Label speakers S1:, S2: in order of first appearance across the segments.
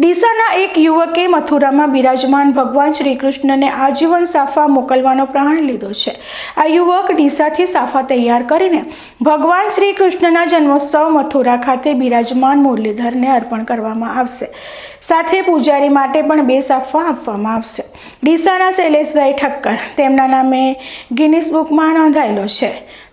S1: ડીસાના એક યુવકે મથુરામાં બિરાજમાન ભગવાન શ્રી કૃષ્ણને આજીવન સાફા મોકલવાનો પ્રાણ લીધો છે. આ યુવક ડીસાથી સાફા તૈયાર કરીને ભગવાન શ્રી કૃષ્ણના જન્મોત્સવ મથુરા ખાતે બિરાજમાન મુરલીધરને અર્પણ કરવામાં આવશે. સાથે પૂજારી માટે પણ બે સાફા આપવામાં આવશે. ડીસાના શૈલેષભાઈ ઠક્કર, તેમના નામે ગિનિસ બુકમાં નોંધાયેલો છે.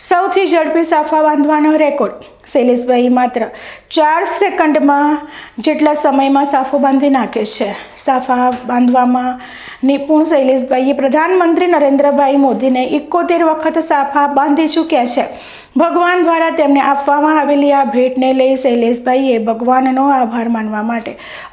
S1: સૌથી ઝડપી સાફા બાંધવાનો રેકોર્ડ શૈલેષભાઈ માત્ર ચાર સેકન્ડમાં જેટલા સમયમાં સાફો બાંધી નાખે છે. સાફા બાંધવામાં નિપુણ શૈલેષભાઈએ પ્રધાનમંત્રી નરેન્દ્રભાઈ મોદીને એકોતેર વખત સાફા બાંધી ચૂક્યા છે. ભગવાન દ્વારા તેમને આપવામાં આવેલી આ ભેટને લઈ શૈલેષભાઈએ ભગવાનનો આભાર માનવા માટે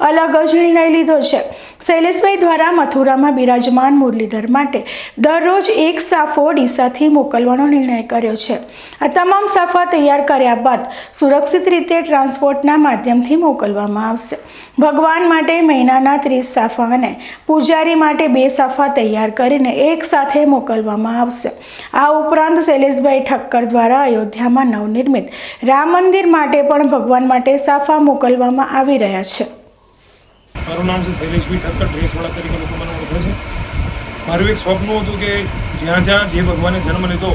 S1: અલગ જ નિર્ણય લીધો છે. શૈલેષભાઈ દ્વારા મથુરામાં બિરાજમાન મુરલીધર માટે દરરોજ એક સાફો ડીસાથી મોકલવાનો નિર્ણય કર્યો છે. આ તમામ સાફા તૈયાર કર્યા બાદ સુરક્ષિત રીતે ટ્રાન્સપોર્ટના માધ્યમથી મોકલવામાં આવશે. ભગવાન માટે મહિનાના ત્રીસ સાફા અને પૂજારી માટે બે સાફા તૈયાર કરીને એક સાથે મોકલવામાં આવશે. આ ઉપરાંત શૈલેષભાઈ ઠક્કર દ્વારા અયોધ્યામાં નવનિર્મિત રામ મંદિર માટે પણ ભગવાન માટે સાફા મોકલવામાં આવી રહ્યા છે.
S2: મારું નામ છે શૈલેષભાઈ ઠક્કર, ડ્રેસવાળા તરીકે લોકો મને ઓળખે છે. મારું એક સ્વપ્ન હતું કે જ્યાં જ્યાં જે ભગવાને જન્મ લીધો,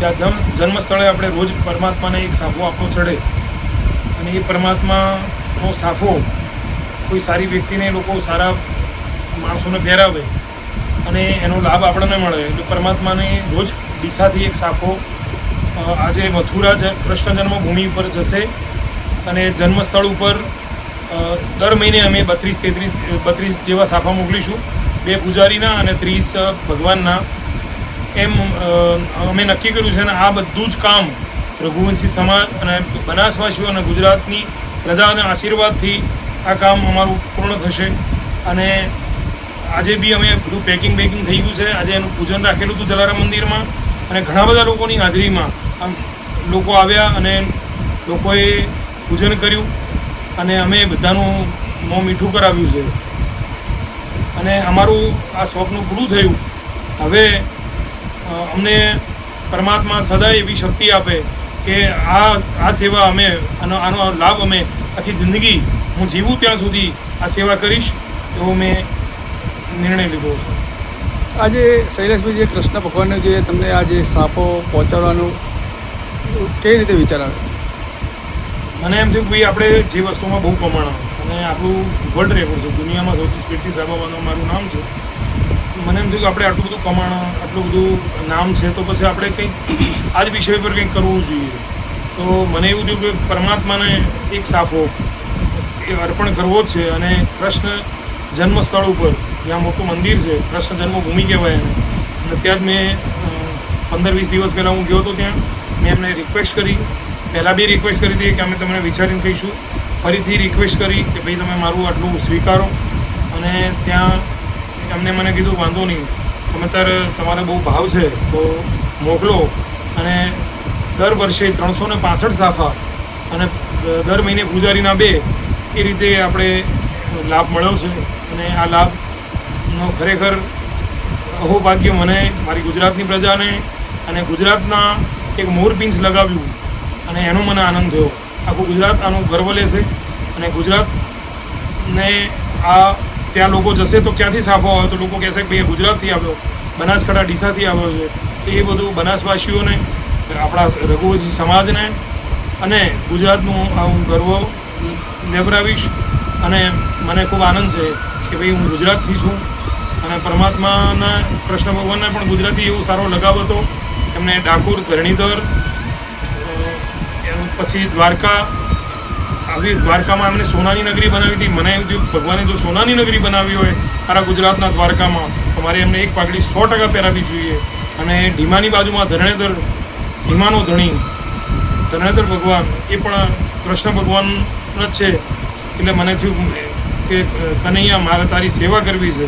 S2: ત્યાં જન્મ જન્મ આપણે રોજ પરમાત્માને એક સાફો આપવો ચડે. અને એ પરમાત્માનો સાફો કોઈ સારી વ્યક્તિને લોકો સારા માણસોને પહેરાવે અને એનો લાભ આપણને મળે. એટલે પરમાત્માને રોજ દિશાથી એક સાફો આજે મથુરા કૃષ્ણ જન્મભૂમિ ઉપર જશે અને જન્મસ્થળ ઉપર દર મહિને અમે બત્રીસ તેત્રીસ, બત્રીસ જેવા સાફા મોકલીશું. બે પૂજારીના અને ત્રીસ ભગવાનના. એમ અમે નક્કી કર્યું છે અને આ બધું જ કામ રઘુવંશી સમાજ અને બનાસવાસીઓ અને ગુજરાતની પ્રજાના આશીર્વાદથી આ કામ અમારું પૂર્ણ થશે. અને આજે બી અમે બધું પેકિંગ બેકિંગ થઈ ગયું છે. આજે એનું પૂજન રાખેલું હતું જલારામ મંદિરમાં અને ઘણા બધા લોકોની હાજરીમાં. લોકો આવ્યા અને લોકોએ પૂજન કર્યું અને અમે બધાનું મોં મીઠું કરાવ્યું છે. અને અમારું આ સ્વપ્ન પૂરું થયું. હવે અમને પરમાત્મા સદાય એવી શક્તિ આપે કે આ આ સેવા અમે, આનો આનો લાભ અમે આખી જિંદગી હું જીવું ત્યાં સુધી આ સેવા કરીશ એવો મેં નિર્ણય લીધો છે.
S3: આજે શૈલેષભાઈ જે કૃષ્ણ ભગવાનને જે તમને આ જે સાપો પહોંચાડવાનું કઈ રીતે વિચાર આવે?
S2: મને એમ થયું ભાઈ આપણે જે વસ્તુમાં બહુ કમાણા અને આપણું વર્લ્ડ રેકોર્ડ છે, દુનિયામાં સૌથી સ્પીડથી સાબાવાનું મારું નામ છે. મને એમ થયું કે આપણે આટલું બધું કમાણા આટલું બધું નામ છે તો પછી આપણે કંઈક આ જ વિષય પર કંઈક કરવું જોઈએ. તો મને એવું થયું કે પરમાત્માને એક સાફો એ અર્પણ કરવો જ છે અને કૃષ્ણ જન્મસ્થળ ઉપર, જ્યાં મોટું મંદિર છે, કૃષ્ણ જન્મભૂમિ કહેવાય એને. અને ત્યાં જ મેં પંદર વીસ દિવસ પહેલાં હું ગયો હતો ત્યાં. મેં એમને રિક્વેસ્ટ કરી. પહેલાં બી રિક્વેસ્ટ કરી હતી કે અમે તમને વિચારીને કહીશું. ફરીથી રિક્વેસ્ટ કરી કે ભાઈ તમે મારું આટલું સ્વીકારો. અને ત્યાં એમને મને કીધું, વાંધો નહીં. તમે તારે તમારે બહુ ભાવ છે, તો મોકલો. અને દર વર્ષે ત્રણસો ને પાસઠ સાફા અને દર મહિને પૂજારીના બે એ રીતે આપણે લાભ મળ્યો છે અને આ લાભનો ખરેખર અહોભાગ્ય મને, મારી ગુજરાતની પ્રજાને અને ગુજરાતના એક મોરપિંચ લગાવ્યું અને એનો મને આનંદ થયો. આખું ગુજરાત આનું ગર્વ લેશે અને ગુજરાતને આ ત્યાં લોકો જશે તો ક્યાંથી સાફો આવે તો લોકો કહેશે કે ભાઈ ગુજરાતથી આવ્યો, બનાસકાંઠા ડીસાથી આવ્યો છે. એ બધું બનાસવાસીઓને, આપણા રઘુવંશી સમાજને અને ગુજરાતનું આ હું ગર્વ લેવડાવીશ અને મને ખૂબ આનંદ છે કે ભાઈ, હું ગુજરાતથી છું અને પરમાત્માના કૃષ્ણ ભગવાનને પણ ગુજરાતી એવો સારો લગાવ હતો. એમને ડાકોર ધરણીધર પછી દ્વારકા. આવી દ્વારકામાં એમને સોનાની નગરી બનાવી હતી. મને એમ થયું, ભગવાને જો સોનાની નગરી બનાવી હોય મારા ગુજરાતના દ્વારકામાં તો મારે એમને એક પાઘડી સો ટકા પહેરાવી જોઈએ. અને ઢીમાની બાજુમાં ધરણેધર, ઢીમાનો ધણી, ધરણેધર ભગવાન, એ પણ કૃષ્ણ ભગવાન જ છે. એટલે મને થયું કે કનૈયા, મારે તારી સેવા કરવી છે.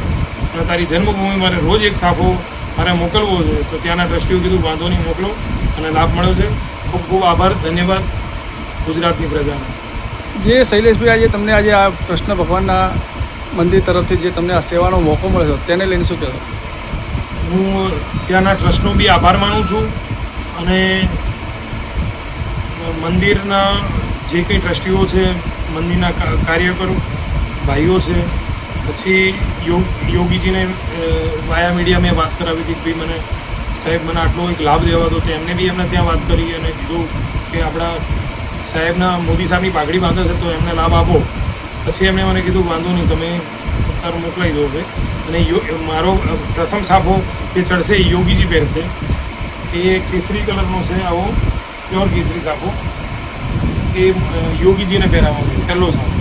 S2: અને તારી જન્મભૂમિ મારે રોજ એક સાફો મારે મોકલવો છે તો ત્યાંના ટ્રસ્ટીઓ કીધું વાંધો નહીં મોકલો અને લાભ મળ્યો છે. ખૂબ ખૂબ આભાર. ધન્યવાદ ગુજરાતની પ્રજાનો.
S3: જે શૈલેષભાઈ આજે તમને આજે આ કૃષ્ણ ભગવાનના મંદિર તરફથી જે તમને આ સેવાનો મોકો મળ્યો તેને લઈને શું કહેશો?
S2: હું ત્યાંના ટ્રસ્ટનો બી આભાર માનું છું અને મંદિરના જે કંઈ ટ્રસ્ટીઓ છે મંદિરના કાર્યકરો ભાઈઓ છે પછી યોગ યોગીજીને વાયા મીડિયા મેં વાત કરાવી હતી ભાઈ મને સાહેબ મને આટલો એક લાભ દેવા દો. તો એમને બી એમને ત્યાં વાત કરી અને કીધું કે આપણા સાહેબના મોદી સાહેબની પાઘડી બાંધે છે, તો એમને લાભ આપો. પછી એમણે મને કીધું, વાંધો નહીં, તમે તારું મોકલાવી દો હવે. અને મારો પ્રથમ સાફો જે ચડશે યોગીજી પહેરશે. એ કેસરી કલરનો છે, આવો પ્યોર કેસરી સાફો એ યોગીજીને પહેરાવવાનો પહેલો સાફો